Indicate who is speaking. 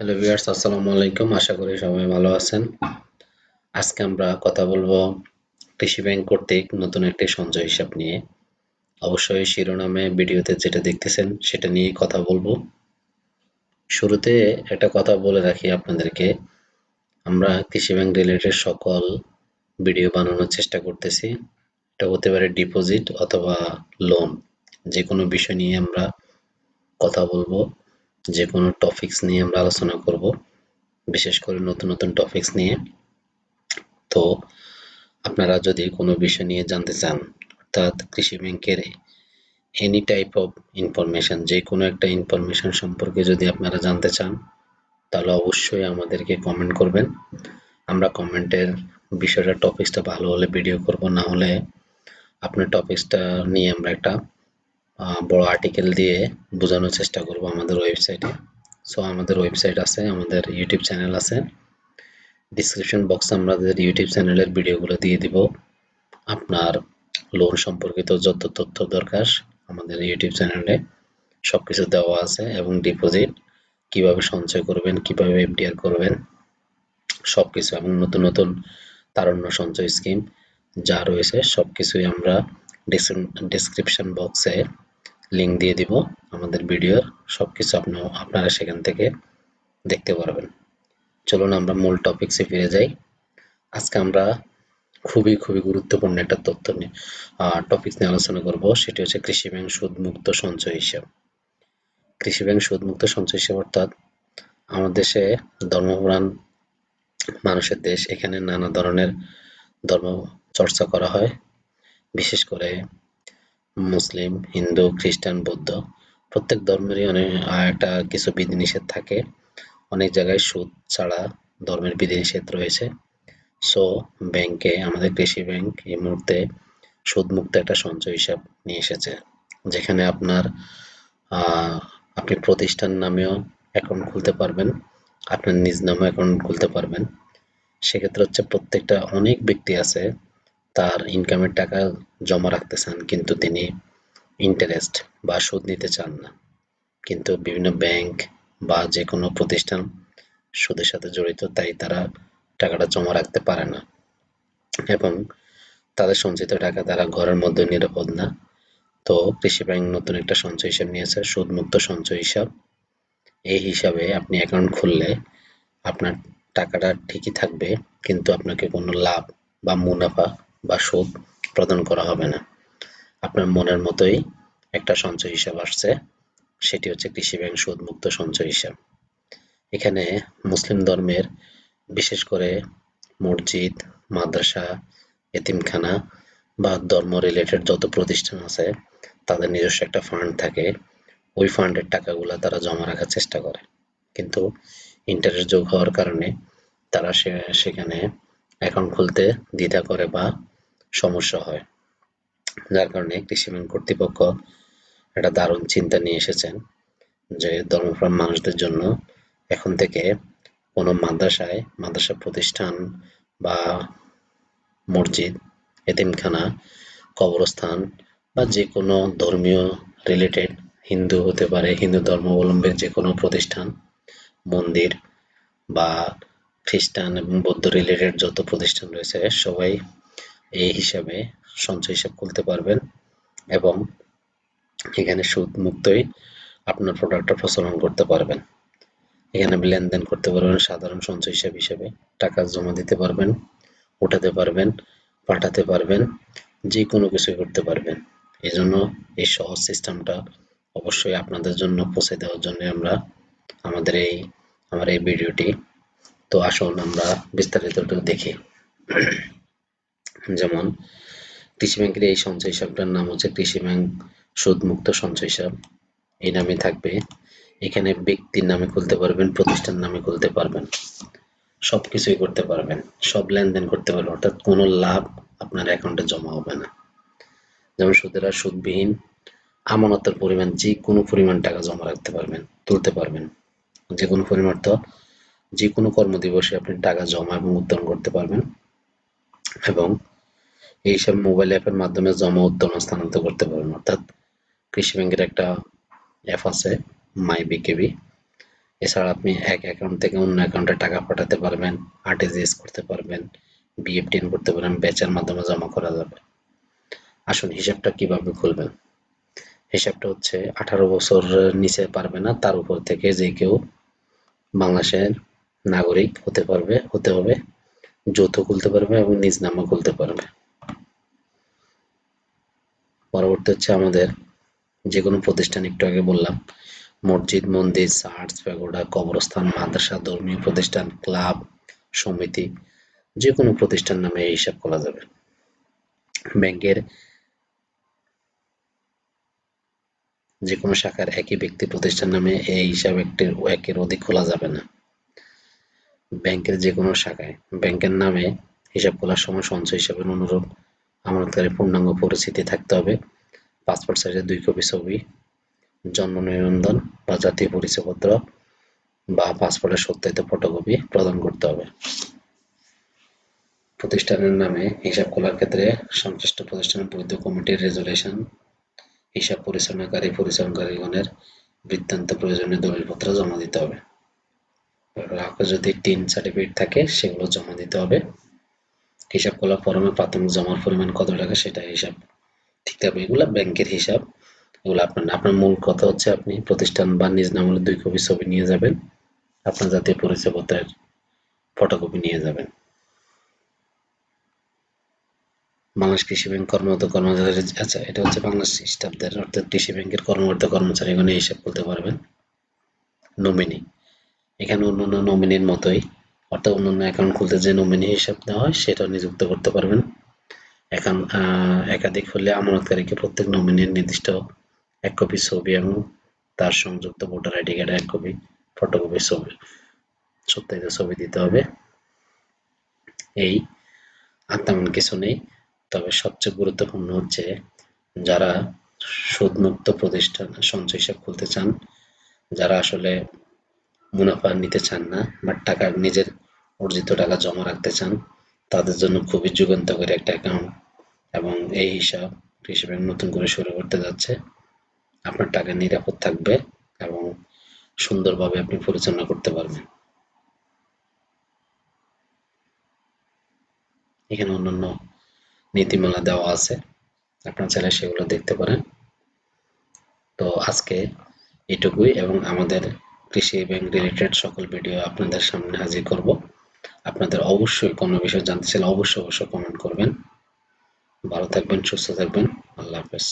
Speaker 1: Hello viewers আসসালামু আলাইকুম। আশা করি সবাই ভালো আছেন। আজকে আমরা কথা বলব কৃষি ব্যাংক কর্তৃক নতুন একটি সঞ্চয় হিসাব নিয়ে। অবশ্যই শিরোনামে ভিডিওতে যেটা দেখতেছেন, সেটা নিয়ে কথা বলব। শুরুতে একটা কথা বলে রাখি আপনাদেরকে। আমরা কৃষি ব্যাংক রিলেটেড সকল ভিডিও বানানোর চেষ্টা করতেছি। এটা হতে পারে ডিপোজিট অথবা লোন যে কোনো বিষয় নিয়ে আমরা কথা বলব। যে কোনো টপিকস নিয়ে আমরা আলোচনা করব, বিশেষ করে নতুন নতুন টপিকস নিয়ে। তো আপনারা যদি কোনো বিষয় নিয়ে জানতে চান, অর্থাৎ কৃষি ব্যাংকের এনি টাইপ অফ ইনফরমেশন যে কোনো একটা ইনফরমেশন সম্পর্কে যদি আপনারা জানতে চান, তাহলে অবশ্যই আমাদেরকে কমেন্ট করবেন। আমরা কমেন্টের বিষয়টা টপিকসটা ভালো হলে ভিডিও করব, না হলে আপনার টপিকসটা নিয়ে আমরা একটা বড় আর্টিকেল দিয়ে বোঝানোর চেষ্টা করব আমাদের ওয়েবসাইটে সো আমাদের ওয়েবসাইট আছে, আমাদের ইউটিউব চ্যানেল আছে। ডিসক্রিপশন বক্সে আমাদের ইউটিউব চ্যানেলের ভিডিওগুলো দিয়ে দিব। আপনার লোন সম্পর্কিত যত তথ্য দরকার আমাদের ইউটিউব চ্যানেলে সব কিছু দেওয়া আছে এবং ডিপোজিট কীভাবে সঞ্চয় করবেন, কীভাবে এফডিআর করবেন সব কিছু এবং নতুন নতুন তারুণ্য সঞ্চয় স্কিম যা রয়েছে সব কিছুই আমরা ডিসক্রিপশন বক্সে লিঙ্ক দিয়ে দিব আমাদের ভিডিওর সব কিছু আপনি, আপনারা সেখান থেকে দেখতে পারবেন। চলুন আমরা মূল টপিকসে ফিরে যাই। আজকে আমরা খুবই খুবই গুরুত্বপূর্ণ একটা তথ্য নিয়ে টপিক নিয়ে আলোচনা করব। সেটি হচ্ছে কৃষি ব্যাংক সুদমুক্ত সঞ্চয় হিসাব। কৃষি ব্যাংক সুদমুক্ত সঞ্চয় হিসাব অর্থাৎ আমাদের দেশে ধর্মপ্রাণ মানুষের দেশ, এখানে নানা ধরনের ধর্ম চর্চা করা হয়। বিশেষ করে মুসলিম, হিন্দু, খ্রিস্টান, বৌদ্ধ, প্রত্যেক ধর্মেরই অনেক একটা কিছু বিধিনিষেধ থাকে। অনেক জায়গায় সুদ ছাড়া ধর্মের বিধিনিষেধ রয়েছে। সো, ব্যাংকে, আমাদের কৃষি ব্যাংক এই মুহূর্তে সুদমুক্ত একটা সঞ্চয় হিসাব নিয়ে এসেছে, যেখানে আপনার আপনি প্রতিষ্ঠান নামেও অ্যাকাউন্ট খুলতে পারবেন, আপনার নিজ নামে অ্যাকাউন্ট খুলতে পারবেন। সেক্ষেত্রে হচ্ছে প্রত্যেকটা অনেক ব্যক্তি আছে তার ইনকামের টাকা জমা রাখতে চান কিন্তু তিনি ইন্টারেস্ট বা সুদ নিতে চান না। কিন্তু বিভিন্ন ব্যাংক বা যে কোনো প্রতিষ্ঠান সুদের সাথে জড়িত, তাই তারা টাকাটা জমা রাখতে পারে না। এবং তাদের সঞ্চিত টাকা তারা ঘরের মধ্যে নিরাপদ না। তো কৃষি ব্যাংক নতুন একটা সঞ্চয় হিসাব নিয়েছে, সুদমুক্ত সঞ্চয় হিসাব। এই হিসাবে আপনি অ্যাকাউন্ট খুললে আপনার টাকাটা ঠিকই থাকবে, কিন্তু আপনাকে কোনো লাভ বা মুনাফা বা সুদ প্রদান করা হবে না। আপনার মনের মতোই একটা সঞ্চয় হিসাব আসছে, সেটি হচ্ছে কৃষি ব্যাংক সুদমুক্ত সঞ্চয় হিসাব। এখানে মুসলিম ধর্মের বিশেষ করে মসজিদ, মাদ্রাসা, এতিমখানা বা ধর্ম রিলেটেড যত প্রতিষ্ঠান আছে, তাদের নিজস্ব একটা ফান্ড থাকে। ওই ফান্ডের টাকাগুলো তারা জমা রাখার চেষ্টা করে। কিন্তু ইন্টারেস্ট যোগ হওয়ার কারণে তারা সে, সেখানে অ্যাকাউন্ট খুলতে দ্বিধা করে বা সমস্যা হয়। যার কারণে কৃষি ব্যাংক কর্তৃপক্ষ একটা দারুণ চিন্তা নিয়ে এসেছেন যে ধর্মপ্রাণ মানুষদের জন্য এখন থেকে কোনো মাদ্রাসায়, মাদ্রাসা প্রতিষ্ঠান বা মসজিদ, এতিমখানা, কবরস্থান বা যে কোনো ধর্মীয় রিলেটেড হিন্দু হতে পারে, হিন্দু ধর্মাবলম্বীর যে কোনো প্রতিষ্ঠান, মন্দির বা খ্রিস্টান এবং বৌদ্ধ রিলেটেড যত প্রতিষ্ঠান রয়েছে, সবাই এই হিসাবে সঞ্চয় হিসাব খুলতে পারবেন এবং এখানে সুদ মুক্তই আপনার প্রোডাক্টটা প্রচলন করতে পারবেন। এখানে লেনদেন করতে পারবেন, সাধারণ সঞ্চয় হিসাব হিসেবে টাকা জমা দিতে পারবেন, উঠাতে পারবেন, পাঠাতে পারবেন যে কোনো কিছু করতে পারবেন। এই জন্য এই সহজ সিস্টেমটা অবশ্যই আপনাদের জন্য পৌঁছে দেওয়ার জন্য আমরা আমাদের এই, আমার এই ভিডিওটি। তো আসুন আমরা বিস্তারিত দেখি। যেমন কৃষি ব্যাংকের এই সঞ্চয় হিসাবটার নাম হচ্ছে কৃষি ব্যাংক সুদমুক্ত সঞ্চয় হিসাব এই নামে থাকবে। এখানে ব্যক্তির নামে খুলতে পারবেন, প্রতিষ্ঠান নামে খুলতে পারবেন। সব কিছুই করতে পারবেন। সব লেনদেন করতে পারবেন। অর্থাৎ কোনো লাভ আপনার অ্যাকাউন্টে জমা হবে না। যেমন সুদের সুদবিহীন, আমানতের পরিমাণ, যে কোনো পরিমাণ টাকা জমা রাখতে পারবেন, তুলতে পারবেন। যে কোনো পরিমাণ তো যে কোনো কর্মদিবসে আপনি টাকা জমা এবং উত্তোলন করতে পারবেন। এবং এইসব মোবাইল অ্যাপের মাধ্যমে জমা উত্তোলন স্থানান্তর করতে পারবেন অর্থাৎ কৃষি ব্যাংকের একটা অ্যাপ আছে মাই বিকেবি এছাড়া আপনি এক অ্যাকাউন্ট থেকে অন্য অ্যাকাউন্টে টাকা পাঠাতে পারবেন আরটিজিএস করতে পারবেন বিএফটিএন করতে পারবেন ব্যাচের মাধ্যমে জমা করা যাবে। আসুন, হিসাবটা কীভাবে খুলবেন? হিসাবটা হচ্ছে, আঠারো বছর নিচে পারবে না, তার উপর থেকে যে কেউ বাংলাদেশের নাগরিক হতে পারবে, হতে হবে, যৌথ খুলতে পারবে এবং নিজ নামে খুলতে পারবে। পরবর্তী হচ্ছে আমাদের যে কোনো প্রতিষ্ঠান, একটু আগে বললাম, মসজিদ, মন্দির চার্চ প্যাগোডা কবরস্থান, মাদ্রাসা, ধর্মীয় প্রতিষ্ঠান ক্লাব সমিতি যে কোনো প্রতিষ্ঠান নামে এই হিসাব খোলা যাবে। ব্যাংকের যে কোনো শাখার একই ব্যক্তি প্রতিষ্ঠান নামে এই হিসাব একটির একের অধিক খোলা যাবে না। ব্যাংকের যে কোনো শাখায়, ব্যাংকের নামে হিসাব খোলার সময় সঞ্চয় হিসাবের অনুরূপ আমানতকারীর পূর্ণাঙ্গ পরিচিতি থাকতে হবে। পাসপোর্ট সাইজের দুই কপি ছবি, জন্ম নিবন্ধন বা জাতীয় পরিচয়পত্র বা পাসপোর্টের সত্যায়িত ফটোকপি প্রদান করতে হবে। প্রতিষ্ঠানের নামে হিসাব খোলার ক্ষেত্রে সংশ্লিষ্ট প্রতিষ্ঠানের বৈধ কমিটির রেজুলেশন, হিসাব পরিচালনাকারী পরিচালনকারীগণের বৃত্তান্ত প্রয়োজনীয় দলিলপত্র জমা দিতে হবে। যদি টিন সার্টিফিকেট থাকে, সেগুলো জমা দিতে হবে। হিসাব খোলার ফরমে প্রাথমিক জমার পরিমাণ কত টাকা সেটা হিসাব ঠিক থাকবে। এগুলো ব্যাংকের হিসাব। এগুলো আপনার আপনার মূল কথা হচ্ছে আপনি প্রতিষ্ঠান বা নিজ নামের দুই কপি ছবি নিয়ে যাবেন। আপনার জাতীয় পরিচয়পত্রের ফটোকপি নিয়ে যাবেন। বাংলাদেশ কৃষি ব্যাংক কর্মরত কর্মচারী আচ্ছা এটা হচ্ছে বাংলাদেশ স্টাফদের, অর্থাৎ কৃষি ব্যাংকের কর্মরত কর্মচারীগণ হিসাব করতে পারবেন। নমিনি এখানে অন্যান্য নমিনির মতোই অর্থাৎ অন্যান্য অ্যাকাউন্ট খুলতে যে নমিনি হিসাব দেওয়া হয়, সেটা নিযুক্ত করতে পারবেন। এখন একাধিক হলে আমানতকারীকে প্রত্যেক নমিনির নির্দিষ্ট এক কপি ছবি এবং তার সংযুক্ত ভোটার আইডি কার্ডের এক কপি ফটোকপি ছবি, সত্যায়িত ছবি দিতে হবে। এই, আর তেমন কিছু নেই। তবে সবচেয়ে গুরুত্বপূর্ণ হচ্ছে যারা সুদমুক্ত প্রতিষ্ঠান, সঞ্চয় হিসাব খুলতে চান, যারা আসলে মুনাফা নিতে চান না বা টাকা নিজের অর্জিত টাকা জমা রাখতে চান, তাদের জন্য খুবই যুগান্তকারী একটা অ্যাকাউন্ট এবং এই হিসাব কৃষি ব্যাংক নতুন করে শুরু করতে যাচ্ছে। আপনার টাকা নিরাপদ থাকবে এবং সুন্দরভাবে আপনি পরিচালনা করতে পারবেন। এখানে অন্যান্য নীতিমালা দেওয়া আছে, আপনার চাইলে সেগুলো দেখতে পারেন। তো আজকে এটুকুই এবং আমাদের কৃষি ব্যাংক রিলেটেড সকল ভিডিও আপনাদের সামনে হাজির করব। আপনাদের অবশ্যই কোনো বিষয় জানতে চাইলে অবশ্যই অবশ্যই কমেন্ট করবেন। ভালো থাকবেন, সুস্থ থাকবেন। আল্লাহ হাফেজ।